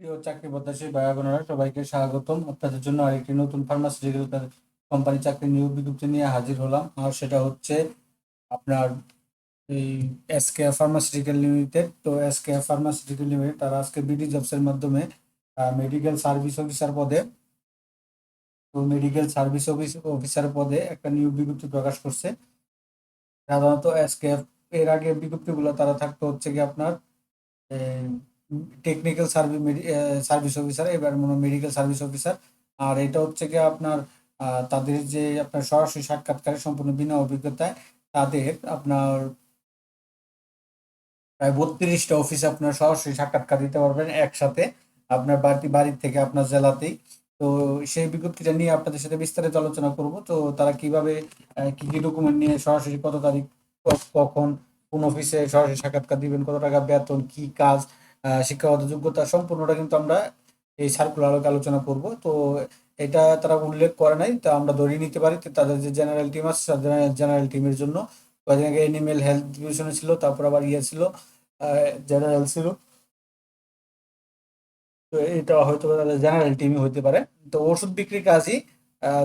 প্রিয় চাকরি প্রত্যাশী ভাই বোনেরা, সবাইকে স্বাগতম। আপনাদের জন্য আরেকটি নতুন ফার্মাসিউটিক্যাল কোম্পানি চাকরি নিয়োগ বিজ্ঞপ্তি নিয়ে হাজির হলাম। আর সেটা হচ্ছে আপনার এই এসকে ফার্মাসিউটিক্যাল লিমিটেড তো এসকে ফার্মাসিউটিক্যাল লিমিটেড তারা আজকে বিডি জবসের মাধ্যমে মেডিকেল সার্ভিস অফিসার পদে, তো মেডিকেল সার্ভিস অফিস অফিসার পদে একটা নিয়োগ বিজ্ঞপ্তি প্রকাশ করছে। সাধারণত এসকে এর আগে বিজ্ঞপ্তিগুলো তারা থাকতো হচ্ছে কি আপনার টেকনিক্যাল সার্ভিস সার্ভিস অফিসার এবার মনে মেডিকেল সার্ভিস অফিসার আর এটা হচ্ছে কি আপনার তাদের যে আপনার সরাসরি সাক্ষাৎকারে সম্পূর্ণ বিনা অভিজ্ঞতায় তাদের আপনার প্রায় বত্রিশটা অফিস আপনার সরাসরি সাক্ষাৎকার দিতে পারবেন একসাথে আপনার বাড়ি বাড়ির থেকে আপনার জেলাতেই। তো সেই বিজ্ঞপ্তিটা নিয়ে আপনাদের সাথে বিস্তারিত আলোচনা করব। তো তারা কীভাবে কি কি ডকুমেন্ট নিয়ে সরাসরি কত তারিখ কখন, কোন অফিসে সরাসরি সাক্ষাৎকার দিবেন, কত টাকা বেতন, কি কাজ শিক্ষাগত যোগ্যতা সম্পূর্ণটা কিন্তু আমরা এই সার্কুলার আলোকে আলোচনা করব। তো এটা তারা উল্লেখ করে নাই, তা আমরা ধরে নিতে পারি। তাদের যে জেনারেল টিম আছে জেনারেল টিমের জন্য কয়েকদিন আগে এনিমেল হেলথ ডিভিশনে ছিল, তারপর আবার ইয়ে ছিল জেনারেল ছিল। তো এটা হয়তো জেনারেল টিমই হতে পারে। তো ওষুধ বিক্রি কাজই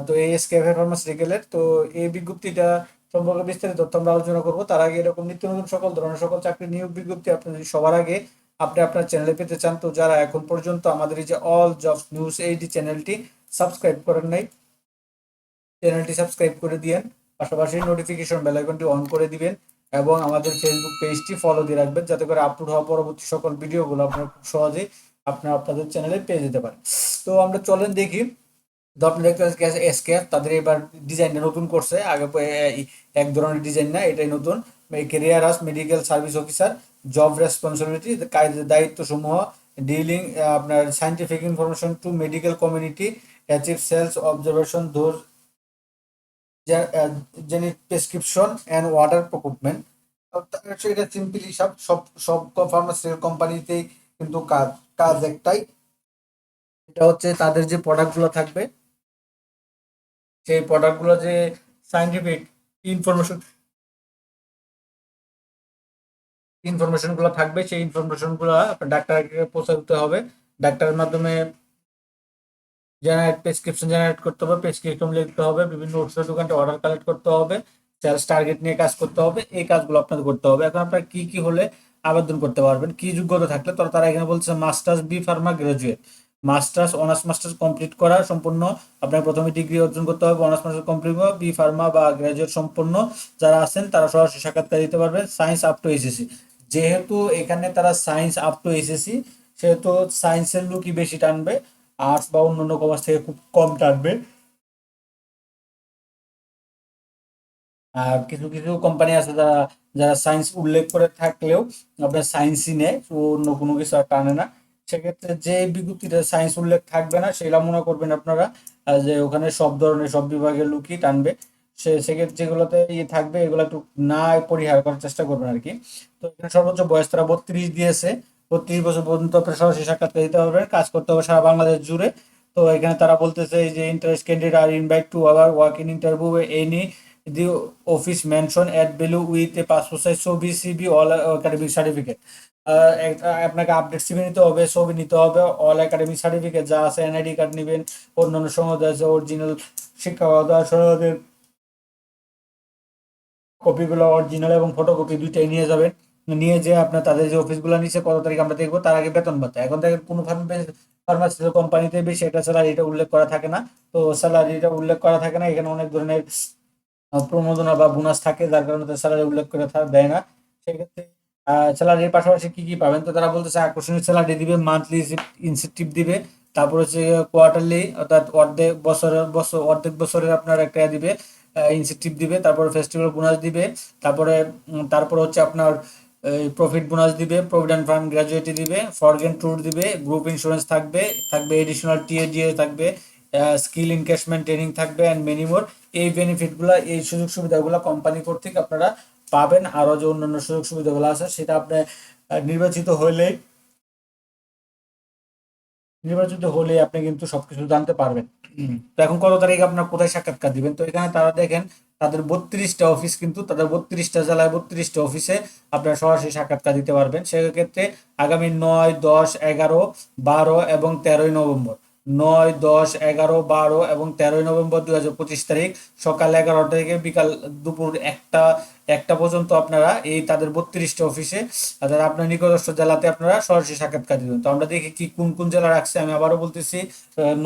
তো এই এস এসকেএফ ফার্মাসিউটিক্যালের তো এই বিজ্ঞপ্তিটা সম্পর্কে বিস্তারিত তথ্য আমরা আলোচনা করব। তার আগে এরকম নিত্য নতুন সকল ধরনের সকল চাকরি নিয়োগ বিজ্ঞপ্তি আপনি সবার আগে আপনি আপনার চ্যানেলে পেতে চান, তো যারা এখন পর্যন্ত আমাদের এই যে অল জবস নিউজ এইটি চ্যানেলটি সাবস্ক্রাইব করেন নাই চ্যানেলটি সাবস্ক্রাইব করে দিয়েন, পাশাপাশি নোটিফিকেশন বেল আইকনটি অন করে দিবেন, এবং আমাদের ফেসবুক পেজটি ফলো দিয়ে রাখবেন, যাতে করে আপলোড হওয়া পরবর্তী সকল ভিডিওগুলো আপনারা খুব সহজেই আপনার আপনাদের চ্যানেলে পেয়ে যেতে পারেন। তো আমরা চলেন দেখি। তো আপনি দেখতে পাচ্ছেন এসকেএফ তাদের এবার ডিজাইনটা নতুন করছে। আগে এক ধরনের ডিজাইন না, এটাই নতুন। Career as medical service officer job responsibility কাজের দায়িত্ব সমূহ ডিলিং আপনার scientific information to medical community achieve sales observation those generic prescription and water procurement এটা সিম্পলি সব সব সব ফার্মাসিউটিক্যাল কোম্পানিতেই কিন্তু কাজ কাজ একটাই। এটা হচ্ছে তাদের যে প্রোডাক্টগুলো থাকবে। সেই প্রোডাক্টগুলো যে সাইন্টিফিক ইনফরমেশন ইনফরমেশনগুলো থাকবে, সেই ইনফরমেশনগুলো আপনার ডাক্তারকে পৌঁছে দিতে হবে। ডাক্তারের মাধ্যমে জেনারেট প্রেসক্রিপশন জেনারেট করতে হবে প্রেসক্রিপশন লিখতে হবে, বিভিন্ন ওষুধের দোকানটা অর্ডার কালেক্ট করতে হবে সেলস টার্গেট নিয়ে কাজ করতে হবে, এই কাজগুলো আপনাদের করতে হবে। এখন আপনার কি কি হলে আবেদন করতে পারবেন, কি যোগ্যতা থাকলে তো তারা এখানে বলছে masters B pharma graduate masters honours masters complete করা সম্পূর্ণ আপনার প্রথমে ডিগ্রি অর্জন করতে হবে অনার্স মাস্টার্স কমপ্লিট করা, বি ফার্মা বা গ্রাজুয়েট সম্পূর্ণ যারা আছেন তারা সরাসরি সাক্ষাৎকার দিতে পারবেন সায়েন্স আপ টু এসএসসি যেহেতু এখানে তারা সায়েন্স আপ টু এসএসসি সেহেতু সায়েন্সের লুকই বেশি টানবে আর্টস বা অন্যান্য কমার্স থেকে খুব কম টানবে। আর কিছু কিছু কোম্পানি আছে যারা যারা সায়েন্স উল্লেখ করে থাকলেও আপনার সায়েন্সই নেয়, তো অন্য কোনো কিছু আর টানে না। সেক্ষেত্রে যে বিজ্ঞপ্তিটা সায়েন্স উল্লেখ থাকবে না, সেটা মনে করবেন আপনারা যে ওখানে সব ধরনের, সব বিভাগের লোকই টানবে। সে সেক্ষেত্রে যেগুলোতে ইয়ে থাকবে, এগুলো একটু না পরিহার করার চেষ্টা করবেন আর কি। তো এখানে সর্বোচ্চ বয়স তারা বত্রিশ দিয়েছে। বত্রিশ বছর পর্যন্ত আপনার সরাসরি সাক্ষাৎকার দিতে পারবেন। কাজ করতে হবে সারা বাংলাদেশ জুড়ে। তো এখানে তারা বলতেছে যে interest candidate R invite to our work in interview any the office mention at value with a passport size ছবি সিবি অল একাডেমিক সার্টিফিকেট আপনাকে আপডেট সিবি নিতে হবে, ছবি নিতে হবে অল একাডেমিক সার্টিফিকেট যা আছে এনআইডি কার্ড নেবেন, অন্যান্য সনদ আছে অরিজিনাল শিক্ষাগত কপিগুলো অরিজিনাল এবং ফটোকপি দুইটাই নিয়ে যাবেন। নিয়ে যে আপনার তাদের যে অফিসগুলো নিচে কত তারিখ আমরা দেখব, তার আগে বেতন ভাতা। এখন থেকে কোনো ফার্মাসিউটিক্যাল কোম্পানিতে বেশি, এটা স্যালারিটা উল্লেখ করা থাকে না। তো স্যালারিটা উল্লেখ করা থাকে না, এখানে অনেক ধরনের প্রমোদনা বা বোনাস থাকে, যার কারণে তার স্যালারি উল্লেখ করে দেয় না। সেক্ষেত্রে স্যালারির পাশাপাশি কি কি পাবেন? তো তারা বলতেছে, আকর্ষণীয় স্যালারি দিবে মান্থলি ইনসেন্টিভ দিবে। তারপর হচ্ছে কোয়ার্টারলি অর্থাৎ অর্ধেক বছরের, বছর, অর্ধেক বছরের আপনার একটা দিবে। ইনসেন্টিভ দিবে, তারপরে ফেস্টিভ্যাল বোনাস দিবে, তারপরে তারপর হচ্ছে আপনার প্রফিট বোনাস দিবে প্রভিডেন্ট ফান্ড গ্র্যাজুয়েটি দিবে ফরগেন ট্যুর দিবে গ্রুপ ইন্স্যুরেন্স থাকবে থাকবে এডিশনাল টিএডিএ থাকবে স্কিল এনকেশমেন্ট ট্রেনিং থাকবে অ্যান্ড মেনি মোর এই বেনিফিটগুলো এই সুযোগ সুবিধাগুলো কোম্পানি কর্তৃক আপনারা পাবেন। আরও যে অন্যান্য সুযোগ সুবিধাগুলো আছে, সেটা আপনি নির্বাচিত হলেই নির্বাচিত হলে আপনি কিন্তু সবকিছু জানতে পারবেন। তো এখন কত তারিখ আপনার কোথায় সাক্ষাৎকার দিবেন? তো এখানে তারা দেখেন, তাদের বত্রিশটা অফিস কিন্তু, তাদের বত্রিশটা জেলায় বত্রিশটা অফিসে আপনারা সরাসরি সাক্ষাৎকার দিতে পারবেন। সেক্ষেত্রে আগামী নয়, দশ, এগারো, বারো এবং তেরোই নভেম্বর। নয়, দশ, এগারো, বারো এবং তেরোই নভেম্বর দু হাজার পঁচিশ তারিখ সকাল এগারোটা থেকে বিকাল দুপুর একটা একটা পর্যন্ত আপনারা এই তাদের বত্রিশটা অফিসে তাদের আপনার নিকটস্থ জেলাতে আপনারা সরাসরি সাক্ষাৎকার দিবেন। তো আমরা দেখি কি কোন কোন জেলা রাখছে, আমি আবারও বলতেছি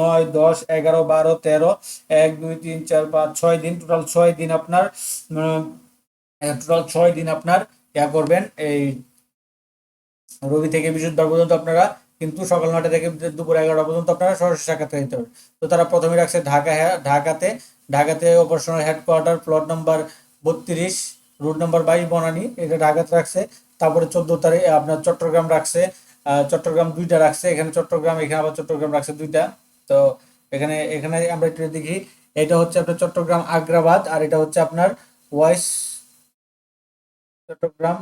নয়, দশ, এগারো, বারো, তেরো, এক, দুই, তিন, চার, পাঁচ, ছয় দিন টোটাল ছয় দিন আপনার টোটাল ছয় দিন আপনার ইয়া করবেন, এই রবি থেকে বৃহস্পতিবার পর্যন্ত আপনারা কিন্তু সকাল নয়টা থেকে দুপুর এগারোটা পর্যন্ত আপনারা সরাসরি সাক্ষাৎকার দিতে পারবেন। তো তারা প্রথমে রাখছে ঢাকা হ্যাঁ ঢাকাতে ঢাকাতে অপারেশনাল হেডকোয়ার্টার প্লট নাম্বার বত্রিশ রুট নাম্বার বাইশ বনানী, এটা ঢাকাতে রাখছে। তারপরে চোদ্দ তারিখ আপনার চট্টগ্রাম রাখছে। চট্টগ্রাম দুইটা রাখছে, এখানে চট্টগ্রাম, এখানে আবার চট্টগ্রাম রাখছে দুইটা। তো এখানে এখানে আমরা একটু দেখি, এটা হচ্ছে আপনার চট্টগ্রাম আগ্রাবাদ, আর এটা হচ্ছে আপনার ওয়াইস চট্টগ্রাম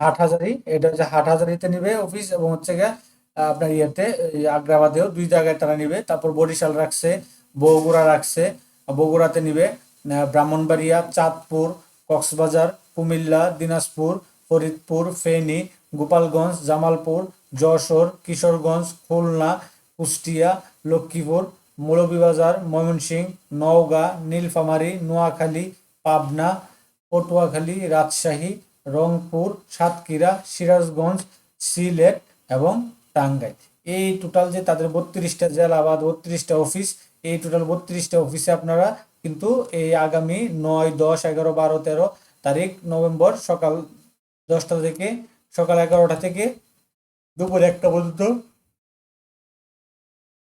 হাটহাজারি। এটা হচ্ছে হাটহাজারিতে নিবে অফিস এবং হচ্ছে গিয়ে আপনার ইয়েতে আগ্রাবাদেও দুই জায়গায় তারা নিবে। তারপর বরিশাল রাখছে, বগুড়া রাখছে, বগুড়াতে নিবে। ব্রাহ্মণবাড়িয়া, চাঁদপুর, কক্সবাজার, কুমিল্লা, দিনাজপুর, ফরিদপুর, ফেনী, গোপালগঞ্জ, জামালপুর, যশোর, কিশোরগঞ্জ, খুলনা, কুষ্টিয়া, লক্ষ্মীপুর, মৌলভীবাজার, ময়মনসিংহ, নওগাঁ, নীলফামারী, নোয়াখালী, পাবনা, পটুয়াখালী, রাজশাহী, রংপুর, সাতক্ষীরা, সিরাজগঞ্জ, সিলেট এবং টাঙ্গাইল। এই টোটাল যে তাদের বত্রিশটা জেলা বা বত্রিশটা অফিস এই টোটাল বত্রিশটা অফিসে আপনারা কিন্তু এই আগামী নয়, দশ, এগারো, বারো, তেরো তারিখ নভেম্বর সকাল দশটা থেকে, সকাল এগারোটা থেকে দুপুর একটা পর্যন্ত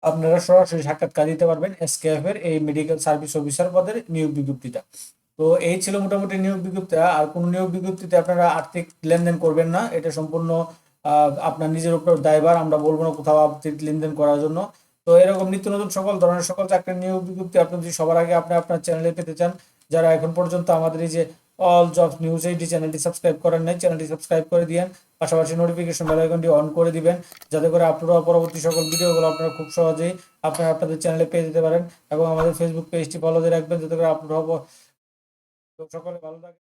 আপনারা সরাসরি সাক্ষাৎকার দিতে পারবেন এসকেএফ এর এই মেডিকেল সার্ভিস অফিসার পদের নিয়োগ বিজ্ঞপ্তিটা। তো এই ছিল মোটামুটি নিয়োগ বিজ্ঞপ্তি আর কোনো নিয়োগ বিজ্ঞপ্তিতে আপনারা আর্থিক লেনদেন করবেন না, এটা সম্পূর্ণ আপনার নিজের উপর দায়ভার, আমরা বলব না কোথাও আর্থিক লেনদেন করার জন্য। তো এরকম নিত্য নতুন সকল ধরনের সকল চাকরির নিয়োগ বিজ্ঞপ্তি আপনি যদি সবার আগে আপনি আপনার চ্যানেলে পেতে চান, যারা এখন পর্যন্ত আমাদের এই যে অল জব নিউজ এইটি চ্যানেলটি সাবস্ক্রাইব করেন নাই চ্যানেলটি সাবস্ক্রাইব করে দিয়েন, পাশাপাশি নোটিফিকেশন বেল আইকনটি অন করে দিবেন, যাতে করে হওয়া পরবর্তী সকল ভিডিওগুলো আপনারা খুব সহজেই আপনারা আপনাদের চ্যানেলে পেয়ে যেতে পারেন এবং আমাদের ফেসবুক পেজটি ফলো দিয়ে রাখবেন, যাতে করে হব সকলে ভালো থাকবেন